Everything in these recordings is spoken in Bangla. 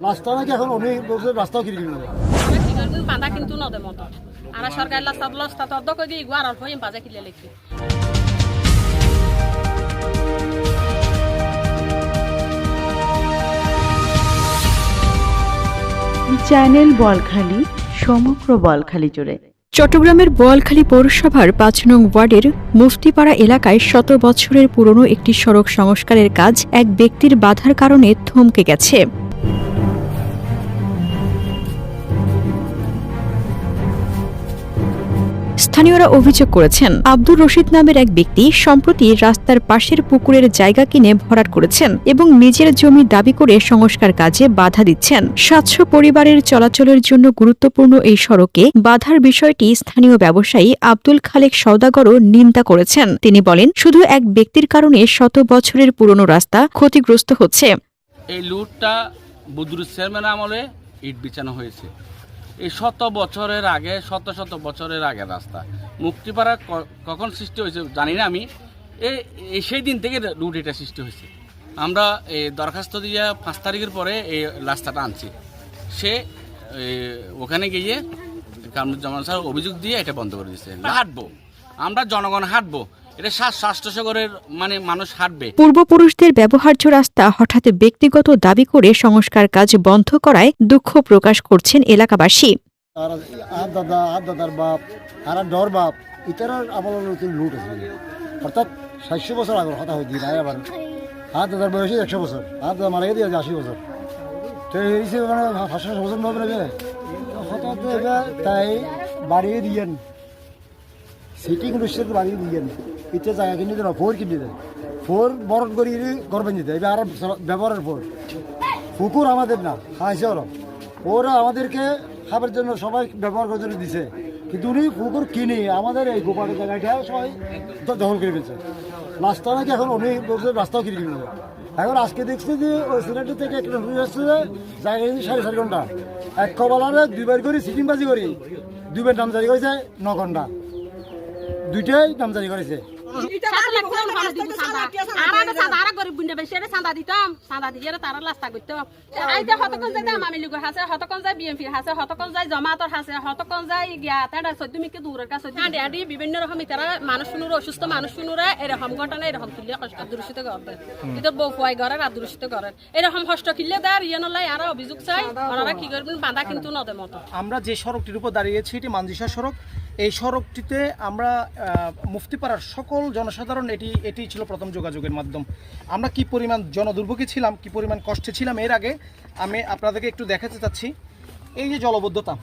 রাস্তা নাকি এখন অনেক বছর রাস্তাও কিনে কিনে করব বাঁধা কিন্তু নদে মতো। আর সরকার লাস্তা লস্তা তদ্দ করে দিয়ে গুয়ার অল্প বাজা কিলে লিখি। চ্যানেল বলখালি সমগ্র বলখালি জুড়ে। চট্টগ্রামের বোয়ালখালী পৌরসভার পাঁচ নং ওয়ার্ডের মুফতিপাড়া এলাকায় শত বছরের পুরনো একটি সড়ক সংস্কারের কাজ এক ব্যক্তির বাধার কারণে থমকে গেছে। স্থানীয়রা অভিযোগ করেছেন, আব্দুর রশিদ নামের এক ব্যক্তি সম্প্রতি রাস্তার পাশের পুকুরের জায়গা কিনে ভরাট করেছেন এবং নিজের জমি দাবি করে সংস্কার কাজে বাধা দিচ্ছেন। সাতশো পরিবারের চলাচলের জন্য গুরুত্বপূর্ণ এই সড়কে বাধার বিষয়টি স্থানীয় ব্যবসায়ী আব্দুল খালেক সওদাগরও নিন্দা করেছেন। তিনি বলেন, শুধু এক ব্যক্তির কারণে শত বছরের পুরনো রাস্তা ক্ষতিগ্রস্ত হচ্ছে। এই লুটটা বুদরুজ চেয়ারম্যান আমলে ইট বিছানো হয়েছে। এই শত বছরের আগে, শত শত বছরের আগে রাস্তা। মুক্তিপাড়া কখন সৃষ্টি হয়েছে জানি না আমি। এই সেই দিন থেকে রুট এটা সৃষ্টি হয়েছে। আমরা এই দরখাস্ত দিয়ে পাঁচ তারিখের পরে এই রাস্তাটা আনছি। সে ওখানে গিয়ে কামরুজ্জামান স্যার অভিযোগ দিয়ে এটা বন্ধ করে দিচ্ছে হাঁটবো। আমরা জনগণ হাঁটবো। এটা স্বাস্থ্যসাগরের মানে মানুষ হাঁটবে। পূর্বপুরুষদের ব্যবহার্য রাস্তা হঠাৎ ব্যক্তিগত দাবি করে সংস্কার কাজ বন্ধ করায় দুঃখ প্রকাশ করছেন এলাকাবাসী। আর আর দাদা আর দাদার বাপ আর ডর বাপ ইতারার আমার নতুন লুট আছে অর্থাৎ বছর আগের হয়ে আবার। আর দাদার বয়স একশো বছর। আর দাদা মারা গিয়ে আশি বছর। তো এই হিসেবে মানে পাঁচশো বছর নবে হঠাৎ তাই বাড়িয়ে দিয়েন। সিটিং রুস্টের বাড়িয়ে দিয়েন ইতে জায়গা কিনে দেন ফোর কিনে দেন ফোর বরণ করি ঘর বানিয়ে দেয় এবার আর ব্যবহারের ফোর। পুকুর আমাদের না, খাইছে ওরা। ওরা আমাদেরকে খাবার জন্য সবাই ব্যবহার করার জন্য দিছে। কিন্তু উনি পুকুর কিনে আমাদের এই গোপাল জায়গাটা সবাই দখল করে ফেলছে। রাস্তা নাকি এখন বছর রাস্তাও কিনে কিনে এখন আজকে দেখছি যে ওই সিলেট থেকে একটা নুড়ি আসছে, জায়গা কিনছে সাড়ে চার ঘণ্টা। এক কবালারে দুইবার করে সিটিং বাজি করি। দুইবার নাম জারি করেছে, ন ঘণ্টা। দুইটাই নাম জারি করেছে বিভিন্ন রকম মানুষ শুনুর অসুস্থ মানুষ শুনুরা এরকম ঘটনা এরকম কিনলে কষ্ট দূষিত বউ আর দূষিত করেন এরকম হষ্ট কিনলে দেয় ইয়ে নলাই আর অভিযোগ চাই ওনারা কি করবেন বাঁধা কিন্তু নদে মতো। আমরা যে সড়কটির উপর দাঁড়িয়েছি এটি মানজিসা সড়ক। এই সড়কটিতে আমরা মুফতিপাড়ার সকল জনসাধারণ এটি এটি ছিল প্রথম যোগাযোগের মাধ্যম। আমরা কি পরিমাণ জনদুর্ভোগী ছিলাম, কি পরিমাণ কষ্টে ছিলাম এর আগে, আমি আপনাদেরকে একটু দেখাতে চাচ্ছি। এই যে জলবদ্ধতা,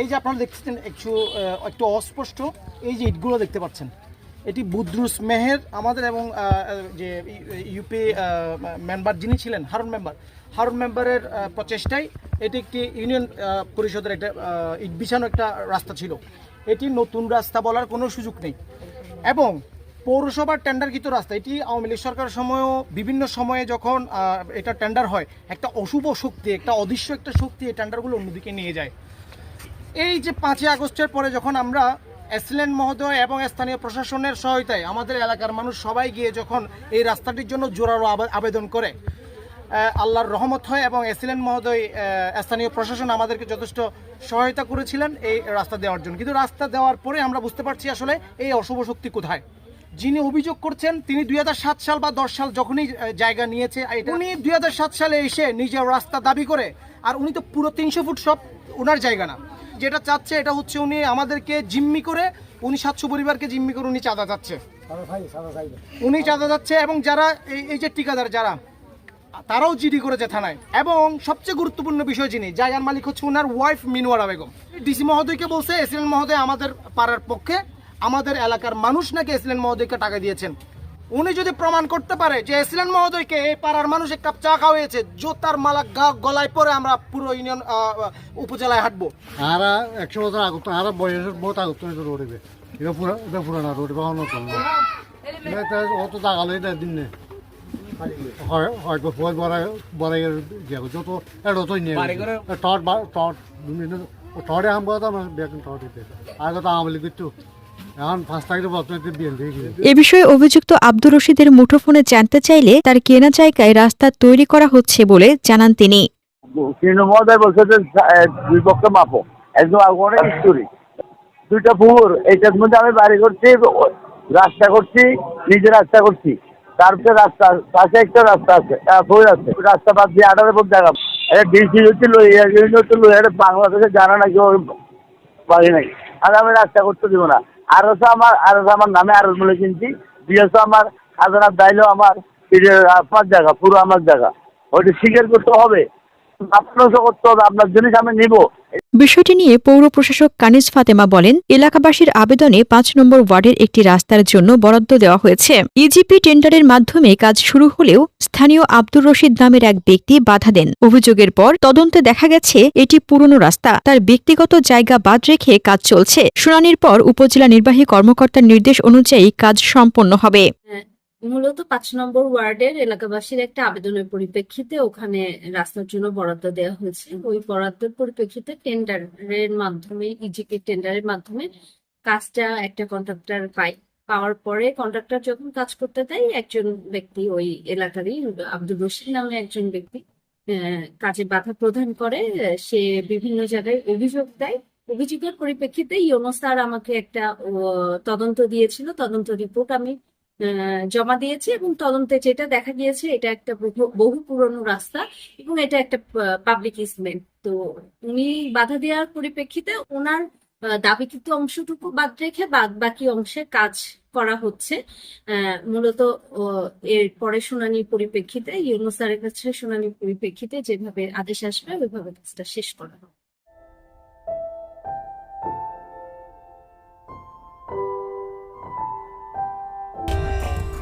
এই যে আপনারা দেখছেন একটু একটু অস্পষ্ট, এই যে ইটগুলো দেখতে পাচ্ছেন, এটি বুদ্রুস মেহের আমাদের এবং যে ইউপি মেম্বার যিনি ছিলেন, হারুন মেম্বার, হারুন মেম্বারের প্রচেষ্টায় এটি একটি ইউনিয়ন পরিষদের একটা ইট বিছানো একটা রাস্তা ছিল। এটি নতুন রাস্তা বলার কোনো সুযোগ নেই। এবং পৌরসভার টেন্ডারকৃত রাস্তা, এটি আওয়ামী লীগ সরকারের সময়ও বিভিন্ন সময়ে যখন এটা টেন্ডার হয়, একটা অশুভ শক্তি, একটা অদৃশ্য একটা শক্তি এই টেন্ডারগুলো অন্যদিকে নিয়ে যায়। এই যে পাঁচই আগস্টের পরে যখন আমরা এসলেন মহোদয় এবং স্থানীয় প্রশাসনের সহায়তায় আমাদের এলাকার মানুষ সবাই গিয়ে যখন এই রাস্তাটির জন্য জোরালো আবে- আবেদন করে আল্লাহর রহমত হয় এবং এসিলেন মহোদয় স্থানীয় প্রশাসন আমাদেরকে যথেষ্ট সহায়তা করেছিলেন এই রাস্তা দেওয়ার জন্য। কিন্তু রাস্তা দেওয়ার পরে আমরা বুঝতে পারছি আসলে এই অশুভ শক্তি কোথায়। যিনি অভিযোগ করছেন তিনি দুই হাজার সাত সাল বা দশ সাল যখনই জায়গা নিয়েছে উনি দুই হাজার সাত সালে এসে নিজের রাস্তা দাবি করে আর উনি তো পুরো তিনশো ফুট সব ওনার জায়গা না। যেটা চাচ্ছে এটা হচ্ছে উনি আমাদেরকে জিম্মি করে উনি সাতশো পরিবারকে জিম্মি করে উনি চাঁদা সাইড উনি চাঁদা যাচ্ছে এবং যারা এই এই যে ঠিকাদার যারা তারাও জিডি করেছে থানায়। এবং সবচেয়ে গুরুত্বপূর্ণ বিষয় যিনি, জায়গার মালিক হচ্ছে ওনার ওয়াইফ মিনওয়ারা বেগম। ডিসি মহোদয়কে বলছে এসিলেন মহোদয় আমাদের পাড়ার পক্ষে, আমাদের এলাকার মানুষ নাকি এসিলেন মহোদয়কে টাকা দিয়েছেন। উনি যদি প্রমাণ করতে পারে যে এসিলেন মহোদয়কে এই পাড়ার মানুষ এক কাপ চা খাওয়াইছে জোতার মালা গা- গলায় পরে আমরা পুরো ইউনিয়ন উপজেলায় হাঁটবো। আর একশো বছর আগত, আর বয়সের বহুত আগত রোড পুরানা রোড বা এটা অত দেয় দিন নে। হয় হয়তো বড়াই বড়াই দিয়া যত এটা তো নিয়ে টট বা টট টটে আম কথা আমার বেতন টট দিতে আগে তো আমলি কিন্তু এ বিষয়ে অভিযুক্ত আব্দুর রশিদের মুঠোফোনে জানতে চাইলে তার কেনা জায়গায় রাস্তা তৈরি করা হচ্ছে বলে জানান তিনি। তৃণমূল মহোদয় বলছে যে দুই পক্ষে মাপো। একদম অনেক স্টোরি দুইটা পুকুর এইটার মধ্যে আমি বাড়ি করছি রাস্তা করছি নিজে রাস্তা করছি। তারপরে রাস্তা, পাশে একটা রাস্তা আছে বই আছে। রাস্তা বাদ দিয়ে আঠারো ফুট জায়গা এটা ডিসি হচ্ছে লইয়া এটা বাংলাদেশে জানা নাকি ওই পারি নাই। আর আমি রাস্তা করতে দিব না। আর হচ্ছে আমার আর আমার নামে আর বলে কিনছি বিএসও আমার, খাজানার দাইলেও আমার। আপনার জায়গা, পুরো আমার জায়গা। ওইটা স্বীকার করতে হবে। করতে হবে আপনার জিনিস আমি নিব। বিষয়টি নিয়ে পৌর প্রশাসক কানিজ ফাতেমা বলেন এলাকাবাসীর আবেদনে পাঁচ নম্বর ওয়ার্ডের একটি রাস্তার জন্য বরাদ্দ দেওয়া হয়েছে। ইজিপি টেন্ডারের মাধ্যমে কাজ শুরু হলেও স্থানীয় আব্দুর রশিদ নামের এক ব্যক্তি বাধা দেন। অভিযোগের পর তদন্তে দেখা গেছে এটি পুরনো রাস্তা। তার ব্যক্তিগত জায়গা বাদ রেখে কাজ চলছে। শুনানির পর উপজেলা নির্বাহী কর্মকর্তার নির্দেশ অনুযায়ী কাজ সম্পন্ন হবে। মূলত পাঁচ নম্বর ওয়ার্ডের এলাকাবাসীর একটা আবেদনের পরিপ্রেক্ষিতে ওখানে রাস্তার জন্য বরাদ্দ দেওয়া হয়েছে। ওই বরাদ্দের পরিপ্রেক্ষিতে টেন্ডারের মাধ্যমে ইজিপি টেন্ডারের মাধ্যমে কাজটা একটা কন্ট্রাক্টর পায় পাওয়ার পরে কন্ট্রাক্টর যখন কাজ করতে দেয়, একজন ব্যক্তি ওই এলাকারই আব্দুল রশিদ নামে একজন ব্যক্তি কাজে বাধা প্রদান করে। সে বিভিন্ন জায়গায় অভিযোগ দেয়। অভিযোগের পরিপ্রেক্ষিতে ইউনো স্যার আমাকে একটা তদন্ত দিয়েছিল। তদন্ত রিপোর্ট আমি জমা দিয়েছে এবং তদন্তে যেটা দেখা গিয়েছে, এটা একটা বহু- পুরনো রাস্তা এবং এটা একটা পাবলিক ইসমেন্ট তো উনি বাধা দেওয়ার পরিপ্রেক্ষিতে ওনার দাবিকৃত অংশটুকু বাদ রেখে বাদ বাকি অংশে কাজ করা হচ্ছে। মূলত এর পরে শুনানির পরিপ্রেক্ষিতে ইউনো কাছে শুনানির পরিপ্রেক্ষিতে যেভাবে আদেশ আসবে, ওইভাবে কাজটা শেষ করা হবে।